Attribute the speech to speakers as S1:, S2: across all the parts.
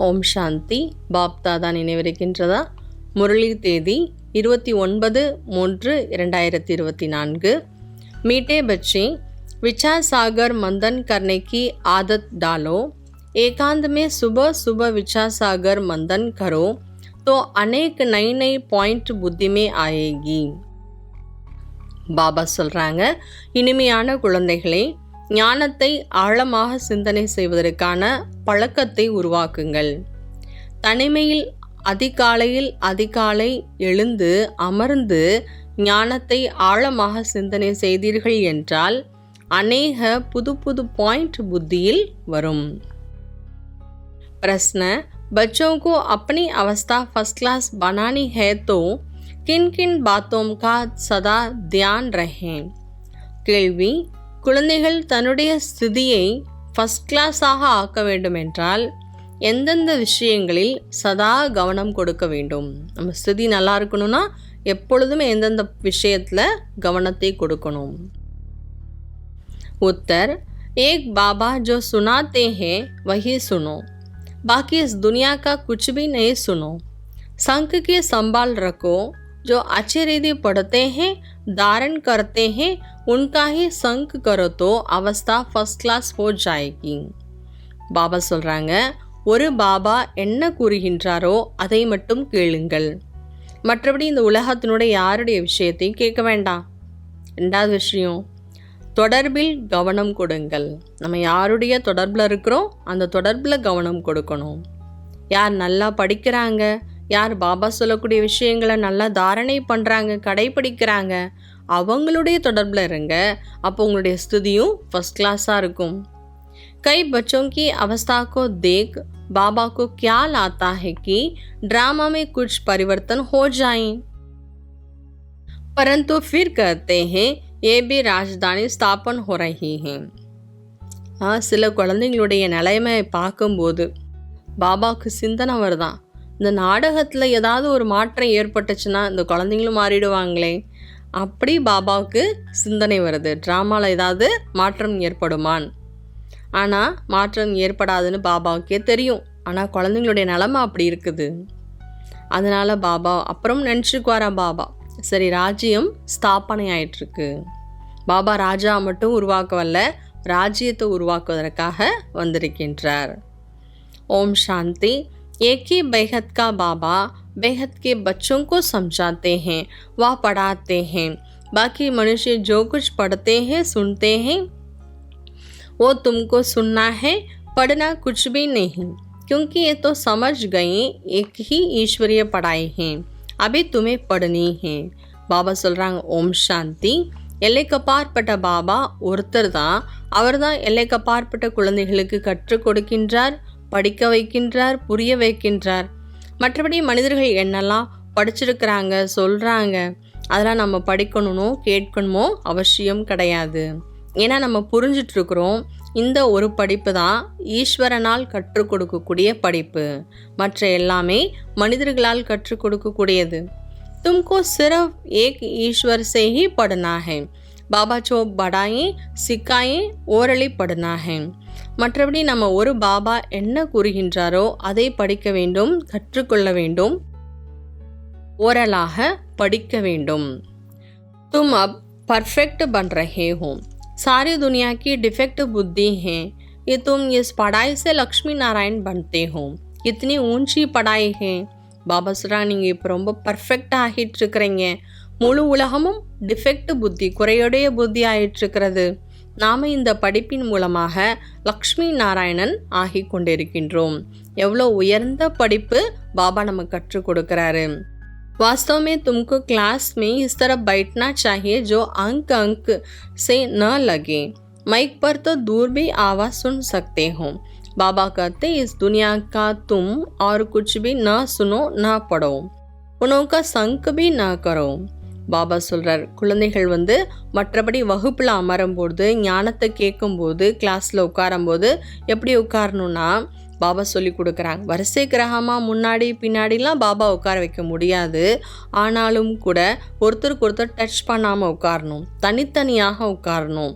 S1: ஓம் சாந்தி pop தாதா நினைவிருக்கின்றதா முரளி தேதி இருபத்தி ஒன்பது மூன்று இரண்டாயிரத்தி இருபத்தி நான்கு मीठे बच्चे विचार सागर मंथन करने की आदत डालो एकांत में सुबह सुबह विचार सागर मंथन करो तो अनेक नई नई पॉइंट बुद्धि में आएगी பாபா சொல்கிறாங்க இனிமையான குழந்தைகளே ஞானத்தை ஆழமாக சிந்தனை செய்வதற்கான பழக்கத்தை உருவாக்குங்கள் தனிமையில் அதிகாலையில் அதிகாலை எழுந்து அமர்ந்து ஞானத்தை ஆழமாக சிந்தனை செய்தீர்கள் என்றால் அநேக புது புது பாயிண்ட் புத்தியில் வரும் प्रश्न बच्चों को अपनी अवस्था फर्स्ट क्लास बनानी है तो किन किन बातों का सदा ध्यान रखें கேள்வி குழந்தைகள் தன்னுடைய ஸ்திதியை ஃபஸ்ட் கிளாஸாக ஆக்க வேண்டுமென்றால் எந்தெந்த விஷயங்களில் சதா கவனம் கொடுக்க வேண்டும் நம்ம ஸ்திதி நல்லா இருக்கணும்னா எப்பொழுதுமே எந்தெந்த விஷயத்தில் கவனத்தை கொடுக்கணும் उत्तर एक बाबा जो सुनाते हैं वही सुनो बाकी इस दुनिया का कुछ भी नहीं सुनो संख की संभाल रखो जो अच्छे रीति पढ़ते हैं धारण करते हैं उनका ही संक करो तो अवस्था फर्स्ट क्लास हो जाएगी பாபா சொல்கிறாங்க ஒரு பாபா என்ன கூறுகின்றாரோ அதை மட்டும் கேளுங்கள் மற்றபடி இந்த உலகத்தினுடைய யாருடைய விஷயத்தையும் கேட்க வேண்டாம் ரெண்டாவது விஷயம் தொடர்பில் கவனம் கொடுங்கள் நம்ம யாருடைய தொடர்பில் இருக்கிறோம் அந்த தொடர்பில் கவனம் கொடுக்கணும் யார் நல்லா படிக்கிறாங்க யார் பாபா சொல்லக்கூடிய விஷயங்களை நல்லா தாரணை பண்ணுறாங்க கடைப்பிடிக்கிறாங்க அவங்களுடைய தொடர்பில் இருங்க அப்போ உங்களுடைய ஸ்துதியும் ஃபஸ்ட் கிளாஸாக இருக்கும் कई बच्चों की अवस्था को देख बाबा को क्या लाता है कि ड्रामा में कुछ परिवर्तन हो जाए परंतु फिर कहते हैं ये भी राजधानी स्थापन हो रही है ஆ சில குழந்தைங்களுடைய நிலைமையை பார்க்கும்போது பாபாவுக்கு சிந்தனை வருதான் இந்த நாடகத்தில் ஏதாவது ஒரு மாற்றம் ஏற்பட்டுச்சுன்னா இந்த குழந்தைங்களும் மாறிடுவாங்களே. அப்படி பாபாவுக்கு சிந்தனை வருது. ட்ராமாவில் ஏதாவது மாற்றம் ஏற்படுமான்? ஆனால் மாற்றம் ஏற்படாதுன்னு பாபாவுக்கே தெரியும். ஆனால் குழந்தைங்களுடைய நிலமை அப்படி இருக்குது. அதனால் பாபா அப்புறம் நினச்சிக்குவாராம் பாபா. சரி ராஜ்யம் ஸ்தாபனை ஆயிட்டுருக்கு. பாபா ராஜா மட்டும் உருவாக்க வரல ராஜ்யத்தை உருவாக்குவதற்காக வந்திருக்கின்றார். ஓம் சாந்தி. एक ही बेहद का बाबा बेहद के बच्चों को समझाते हैं व पढ़ाते हैं बाकी मनुष्य जो कुछ पढ़ते हैं सुनते हैं वो तुमको सुनना है पढ़ना कुछ भी नहीं क्योंकि ये तो समझ गए एक ही ईश्वरीय पढ़ाई है अभी तुम्हें पढ़नी है பாபா சொல்கிறாங்க ஓம் சாந்தி எல்லைக்கு அப்பாற்பட்ட பாபா ஒருத்தர் தான் அவர் தான் எல்லைக்கு அப்பாற்பட்ட குழந்தைகளுக்கு கற்றுக் கொடுக்கின்றார் படிக்க வைக்கின்றார் புரிய வைக்கின்றார் மற்றபடி மனிதர்கள் என்னெல்லாம் படிச்சிருக்கிறாங்க சொல்கிறாங்க அதெல்லாம் நம்ம படிக்கணுமோ கேட்கணுமோ அவசியம் கிடையாது ஏன்னா நம்ம புரிஞ்சிட்டு இருக்கிறோம் இந்த ஒரு படிப்பு தான் ஈஸ்வரனால் கற்றுக் கொடுக்கக்கூடிய படிப்பு மற்ற எல்லாமே மனிதர்களால் கற்றுக் கொடுக்கக்கூடியது तुमको सिर्फ एक ईश्वर से ही पढ़ना है பாபா சோ படாயே சிக்காயே ஓரளி படனா है மற்றபடி நம்ம ஒரு பாபா என்ன கூறுகின்றாரோ அதை படிக்க வேண்டும் கற்றுக்கொள்ள வேண்டும் ஓரலாக படிக்க வேண்டும் तुम अब परफेक्ट बन रहे हो सारी दुनिया की डिफेक्ट बुद्धि है ये तुम इस पढ़ाई से लक्ष्मी नारायण बनते हो कितनी ऊंची पढ़ाई है பாபா சொல்கிறாங்க நீங்கள் இப்போ ரொம்ப பர்ஃபெக்டாக ஆகிட்டு இருக்கிறீங்க முழு உலகமும் டிஃபெக்ட் புத்தி குறையுடைய புத்தி ஆயிட்டிருக்கிறது நாம் இந்த படிப்பின் மூலமாக லக்ஷ்மி நாராயணன் ஆகி கொண்டிருக்கின்றோம் எவ்வளோ உயர்ந்த படிப்பு பாபா நமக்கு கற்றுக் கொடுக்குறாரு वास्तव में तुमको क्लास में इस तरह बैठना चाहिए जो अंक अंक से न लगे माइक पर तो दूर भी आवाज़ सुन सकते हो बाबा कहते इस दुनिया का तुम और कुछ भी न सुनो न पढ़ो उनका संक भी न करो பாபா சொல்கிறார் குழந்தைகள் வந்து மற்றபடி வகுப்பில் அமரும்போது ஞானத்தை கேட்கும்போது கிளாஸில் உட்காரும்போது எப்படி உட்காரணும்னா பாபா சொல்லி கொடுக்குறாங்க. வரிசை கிரகமாக முன்னாடி பின்னாடிலாம் பாபா உட்கார வைக்க முடியாது. ஆனாலும் கூட ஒருத்தருக்கு ஒருத்தர் டச் பண்ணாமல் உட்காரணும். தனித்தனியாக உட்காரணும்.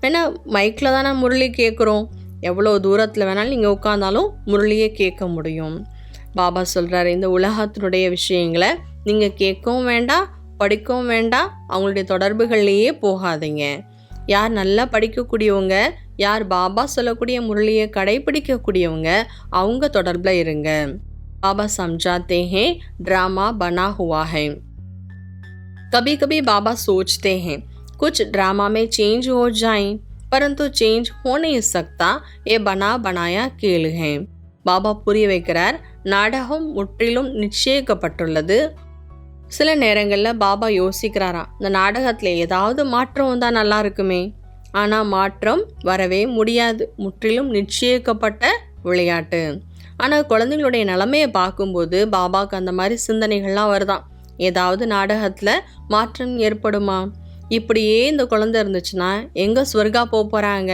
S1: ஏன்னா மைக்கில் தானே முரளி கேட்குறோம். எவ்வளோ தூரத்தில் வேணாலும் நீங்கள் உட்காந்தாலும் முரளியை கேட்க முடியும். பாபா சொல்கிறாரு இந்த உலகத்தினுடைய விஷயங்களை நீங்கள் கேட்கவும் வேண்டாம் படிக்கவும் வேண்டாம் அவங்களுடைய தொடர்புகள்லேயே போகாதீங்க யார் நல்லா படிக்கக்கூடியவங்க யார் பாபா சொல்லக்கூடிய முரளியை கடைபிடிக்கக்கூடியவங்க அவங்க தொடர்பில் இருங்க बाबा समझाते हैं ड्रामा बना हुआ है कभी कभी बाबा सोचते हैं कुछ ड्रामा में चेंज हो जाएं परंतु चेंज हो नहीं सकता ये बना बनाया खेल है பாபா புரிய வைக்கிறார் நாடகம் முற்றிலும் நிச்சயிக்கப்பட்டுள்ளது சில நேரங்களில் பாபா யோசிக்கிறாராம் இந்த நாடகத்தில் ஏதாவது மாற்றம் வந்தால் நல்லா இருக்குமே? ஆனால் மாற்றம் வரவே முடியாது. முற்றிலும் நிச்சயிக்கப்பட்ட விளையாட்டு. ஆனால் குழந்தைங்களுடைய நிலமையை பார்க்கும்போது பாபாவுக்கு அந்த மாதிரி சிந்தனைகள்லாம் வருதான். ஏதாவது நாடகத்தில் மாற்றம் ஏற்படுமா? இப்படியே இந்த குழந்தை இருந்துச்சுன்னா எங்கே ஸ்வர்கா போக போகிறாங்க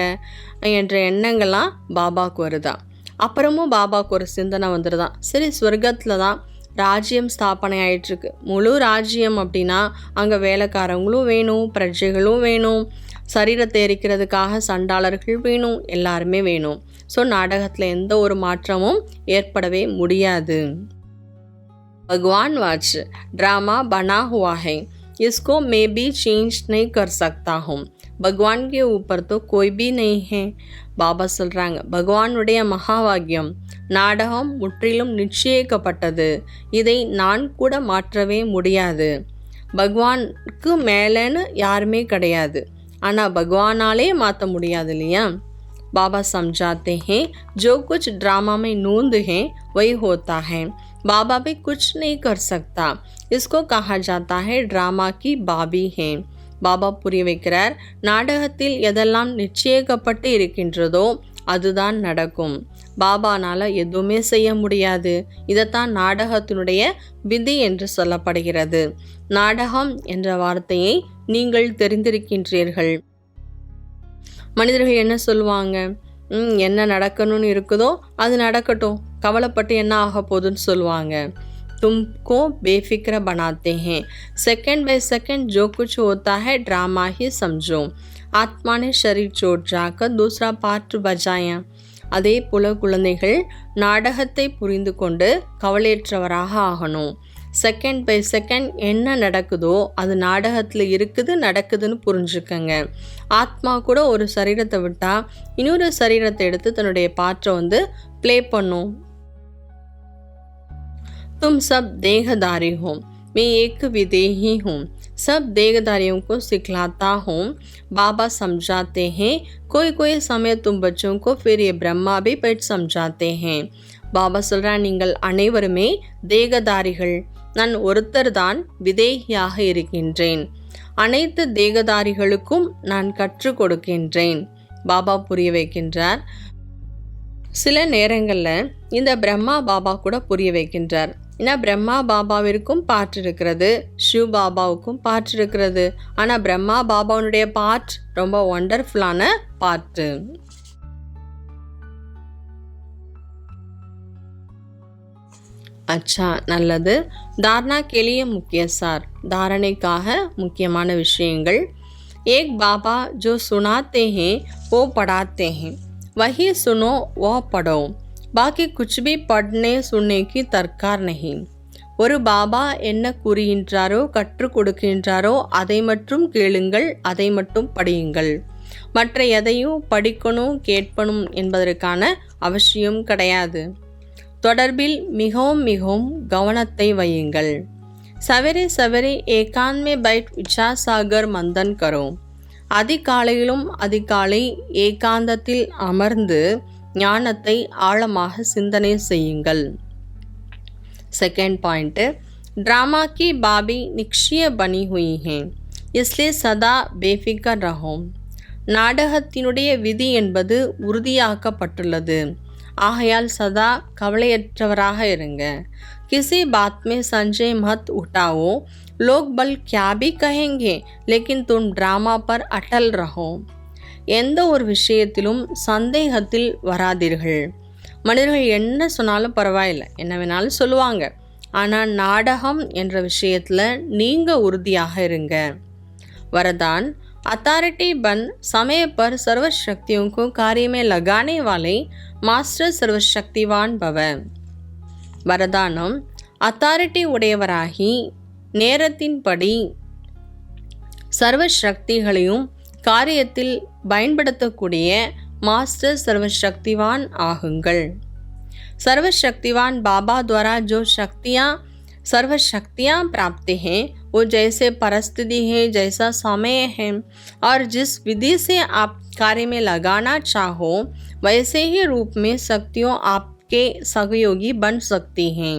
S1: என்ற எண்ணங்கள்லாம் பாபாவுக்கு வருதா அப்புறமும் பாபாவுக்கு ஒரு சிந்தனை வந்துடுதான் சரி ஸ்வர்க்கத்தில் தான் ராஜ்யம் ஸ்தாபனை ஆயிட்டுருக்கு முழு ராஜ்யம் அப்படின்னா அங்கே வேலைக்காரங்களும் வேணும் பிரஜைகளும் வேணும் சரீரத்தை எரிக்கிறதுக்காக சண்டாளர்கள் வேணும் எல்லாருமே வேணும் ஸோ நாடகத்தில் எந்த ஒரு மாற்றமும் ஏற்படவே முடியாது भगवान वाच ड्रामा बना हुआ है इसको मैं भी चेंज नहीं कर सकता हूँ भगवान के ऊपर तो कोई भी नहीं है பாபா சொல்கிறாங்க பகவானுடைய மகாவாக்கியம் நாடகம் முற்றிலும் நிச்சயிக்கப்பட்டது இதை நான் கூட மாற்றவே முடியாது பகவானுக்கு மேலேன்னு யாருமே கிடையாது ஆனால் பகவானாலே மாற்ற முடியாது இல்லையா बाबा समझाते हैं जो कुछ ड्रामा में नूंद है वही होता है बाबा भी कुछ नहीं कर सकता इसको कहा जाता है ड्रामा की बाबी है பாபா புரிய வைக்கிறார் நாடகத்தில் எதெல்லாம் நிச்சயிக்கப்பட்டு இருக்கின்றதோ அதுதான் நடக்கும் பாபானால் எதுவுமே செய்ய முடியாது இதைத்தான் நாடகத்தினுடைய விதி என்று சொல்லப்படுகிறது நாடகம் என்ற வார்த்தையை நீங்கள் தெரிந்திருக்கின்றீர்கள் மனிதர்கள் என்ன சொல்லுவாங்க ம் என்ன நடக்கணும்னு இருக்குதோ அது நடக்கட்டும் கவலைப்பட்டு என்ன ஆக போகுதுன்னு சொல்லுவாங்க तुमको बेफिक्र बनाते हैं सेकंड बाय सेकंड जो कुछ होता है ड्रामा ही समझो ஆத்மா ने शरीर चोट जाकर दूसरा पार्ट बजाया அதே போல குழந்தைகள் நாடகத்தை புரிந்து கொண்டு கவலையற்றவராக ஆகணும். செகண்ட் பை செகண்ட் என்ன நடக்குதோ அது நாடகத்தில் இருக்குது நடக்குதுன்னு புரிஞ்சுக்கங்க. ஆத்மா கூட ஒரு சரீரத்தை விட்டால் இன்னொரு சரீரத்தை எடுத்து தன்னுடைய பாற்றை வந்து ப்ளே பண்ணும். தும் சப் தேகதாரிகோம் மே ஏக்கு விதேகி ஹோம் सब देहदारियों को सिखलाता हूँ बाबा समझाते हैं कोई कोई समय तुम बच्चों को फिर ये ब्रह्मा भी बैठ समझाते हैं பாபா சொல்கிறா நீங்கள் அனைவருமே தேகதாரிகள் நான் ஒருத்தர் தான் விதேகியாக இருக்கின்றேன் அனைத்து தேகதாரிகளுக்கும் நான் கற்றுக் கொடுக்கின்றேன் பாபா புரிய வைக்கின்றார் சில நேரங்களில் இந்த பிரம்மா பாபா கூட புரிய வைக்கின்றார் ஏன்னா பிரம்மா பாபாவிற்கும் பாட்டு இருக்கிறது ஷிவ் பாபாவுக்கும் பாட்டு இருக்கிறது. ஆனால் பிரம்மா பாபாவுடைய பாட் ரொம்ப ஒண்டர்ஃபுல்லான பாட்டு. அச்சா நல்லது. தாரணா கெளிய முக்கிய சார். தாரணைக்காக முக்கியமான விஷயங்கள். ஏக் பாபா ஜோ சுனாத்தே ஹே ஓ படாத்தே ஹே சுனோ ஓ படோ. பாக்கி குச் பி பட்னே சுன்னைக்கு தற்கார் ஒரு பாபா என்ன கூறுகின்றாரோ கற்றுக் கொடுக்கின்றாரோ அதை மட்டும் கேளுங்கள் அதை மட்டும் படியுங்கள். மற்ற எதையும் படிக்கணும் கேட்பணும் என்பதற்கான அவசியம் கிடையாது. தொடர்பில் மிகவும் மிகவும் கவனத்தை வையுங்கள். சவரே சவரே ஏகான்மே பைட் விச்சாசாகர் மந்தன் கரோ. அதிகாலையிலும் அதிகாலை ஏகாந்தத்தில் அமர்ந்து ஞானத்தை ஆழமாக சிந்தனை செய்யுங்கள் सेकेंड पॉइंट ड्रामा की बाबी निक्षीय बनी हुई हैं इसलिए सदा बेफिकर रहो நாடகத்தினுடைய விதி என்பது உறுதியாக்கப்பட்டுள்ளது ஆகையால் சதா கவலையற்றவராக இருங்க किसी बात में संजय मत उठाओ लोग बल क्या भी कहेंगे लेकिन तुम ड्रामा पर अटल रहो எந்த ஒரு விஷயத்திலும் சந்தேகத்தில் வராதீர்கள் மனிதர்கள் என்ன சொன்னாலும் பரவாயில்லை என்ன வேணாலும் சொல்லுவாங்க ஆனால் நாடகம் என்ற விஷயத்தில் நீங்கள் உறுதியாக இருங்க வரதான் अथॉरिटी बन समय पर सर्व शक्तियों को कार्य में लगाने वाले मास्टर सर्वशक्तिवान भव வரதானம் அத்தாரிட்டி உடையவராகி நேரத்தின்படி சர்வ சக்திகளையும் காரியத்தில் பயன்படுத்தக்கூடிய मास्टर सर्वशक्तिवान आहुंगल सर्वशक्तिवान बाबा द्वारा जो शक्तियाँ सर्व शक्तियाँ प्राप्त हैं वो जैसे परिस्थिति है जैसा समय है और जिस विधि से आप कार्य में लगाना चाहो वैसे ही रूप में शक्तियों आपके सहयोगी बन सकती हैं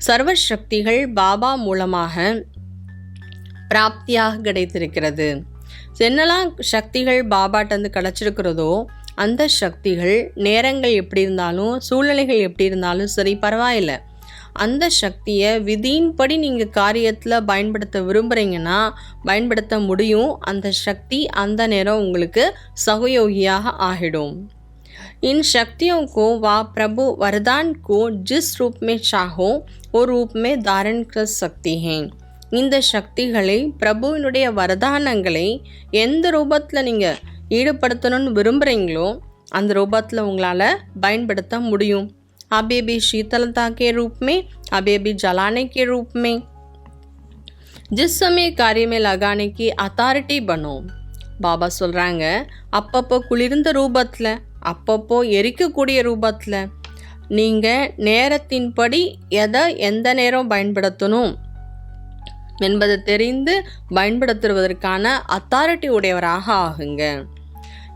S1: சர்வ சக்திகள் பாபா மூலமாக பிராப்தியாக கிடைத்திருக்கிறது என்னெல்லாம் சக்திகள் பாபாட்டந்து கிடச்சிருக்கிறதோ அந்த சக்திகள் நேரங்கள் எப்படி இருந்தாலும் சூழ்நிலைகள் எப்படி இருந்தாலும் சரி பரவாயில்லை அந்த சக்தியை விதியின்படி நீங்கள் காரியத்தில் பயன்படுத்த விரும்புகிறீங்கன்னா பயன்படுத்த முடியும் அந்த சக்தி அந்த நேரம் உங்களுக்கு சகயோகியாக ஆகிடும் इन शक्तियों को व प्रभु वरदान को जिस रूप में चाहो वो रूप में धारण कर सकती हैं இந்த சக்திகளை பிரபுவினுடைய வரதானங்களை எந்த ரூபத்தில் நீங்கள் ஈடுபடுத்தணும்னு விரும்புகிறீங்களோ அந்த ரூபத்தில் உங்களால் பயன்படுத்த முடியும் अभी भी शीतलता के रूप में अभी भी जलाने के रूप में जिस समय कार्य में लगाने की अथॉरिटी बनो பாபா சொல்கிறாங்க அப்பப்போ குளிர்ந்த ரூபத்தில் அப்பப்போ எரிக்கக்கூடிய ரூபத்தில் நீங்கள் நேரத்தின்படி எதை எந்த நேரம் பயன்படுத்தணும் என்பதை தெரிந்து பயன்படுத்துவதற்கான அத்தாரிட்டி உடையவராக ஆகுங்க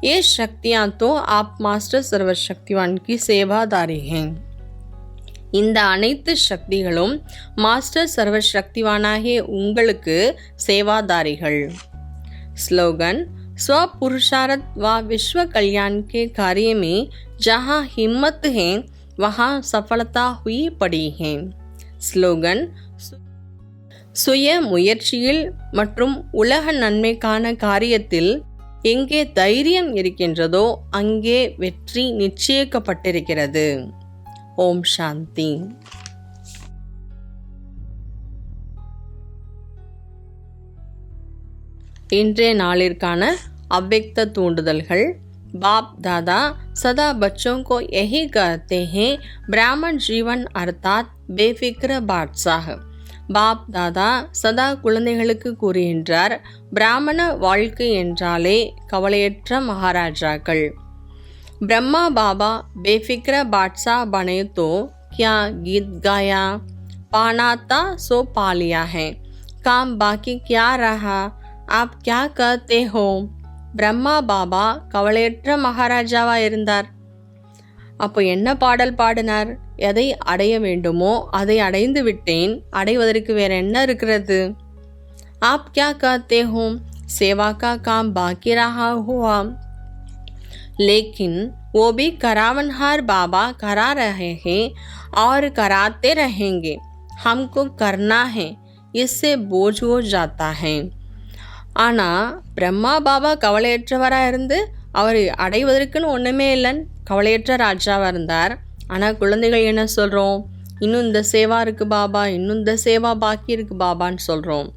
S1: ये शक्तियाँ तो आप मास्टर सर्वशक्तिवान की सेवादारी हैं இந்த அனைத்து சக்திகளும் மாஸ்டர் சர்வசக்திவானாகிய உங்களுக்கு சேவாதாரிகள் स्लोगन स्वपुरुषार्थ व विश्व कल्याण के कार्य में जहाँ हिम्मत है वहाँ सफलता हुई पड़ी है ஸ்லோகன் சுய முயற்சியில் மற்றும் உலக நன்மைக்கான காரியத்தில் எங்கே தைரியம் இருக்கின்றதோ அங்கே வெற்றி நிச்சயிக்கப்பட்டிருக்கிறது. ஓம் சாந்தி. இன்றைய நாளிற்கான அவ்வக்த தூண்டுதல்கள். பாப் தாதா சதா बच्चों को यही कहते हैं ब्राह्मण जीवन अर्थात बेफिक्र பாப் தாதா சதா குழந்தைகளுக்கு கூறுகின்றார் பிராமண வாழ்க்கை என்றாலே கவலையற்ற மகாராஜாக்கள் ब्रह्मा बाबा बेफिक्र बादशाह बने तो क्या गीत गाया पाना था सो पा लिया है काम बाकी क्या रहा आप क्या कहते हो பிரம்மா பாபா கவலையற்ற மகாராஜாவா இருந்தார் அப்போ என்ன பாடல் பாடினார் எதை அடைய வேண்டுமோ அதை அடைந்து விட்டேன் அடைவதற்கு வேற என்ன இருக்கிறது आप क्या कहते हो सेवा का काम बाकी रहा हुआ लेकिन वो भी करावनहार बाबा करा रहे हैं और कराते रहेंगे हमको करना है इससे बोझ हो जाता है ஆனால் பிரம்மா பாபா கவலையற்றவராக இருந்து அவர் அடைவதற்குன்னு ஒன்றுமே இல்லைன்னு கவலையற்ற ராஜாவாக இருந்தார் ஆனால் குழந்தைகள் என்ன சொல்கிறோம் இன்னும் இந்த சேவா இருக்குது பாபா இன்னும் இந்த சேவா பாக்கி இருக்குது பாபான்னு சொல்கிறோம்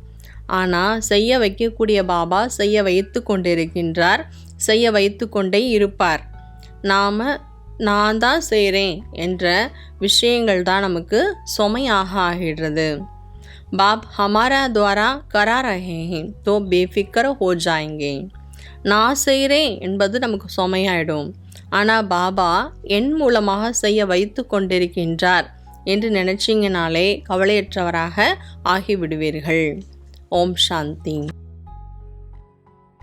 S1: ஆனால் செய்ய வைக்கக்கூடிய பாபா செய்ய வைத்து கொண்டிருக்கின்றார் செய்ய வைத்து கொண்டே இருப்பார். நாம் நான் தான் செய்கிறேன் என்ற விஷயங்கள் தான் நமக்கு சுமையாக ஆகிடுறது. பாப் ஹமாரா துவாரா கரா ரஹேன் தோ பேஃபிக்கர் ஹோ ஜாயங்கே. நான் செய்கிறேன் என்பது நமக்கு சுமையாயிடும். ஆனால் பாபா என் மூலமாக செய்ய வைத்து கொண்டிருக்கின்றார் என்று நினைச்சிங்கனாலே கவலையற்றவராக ஆகிவிடுவீர்கள். ஓம் சாந்தி.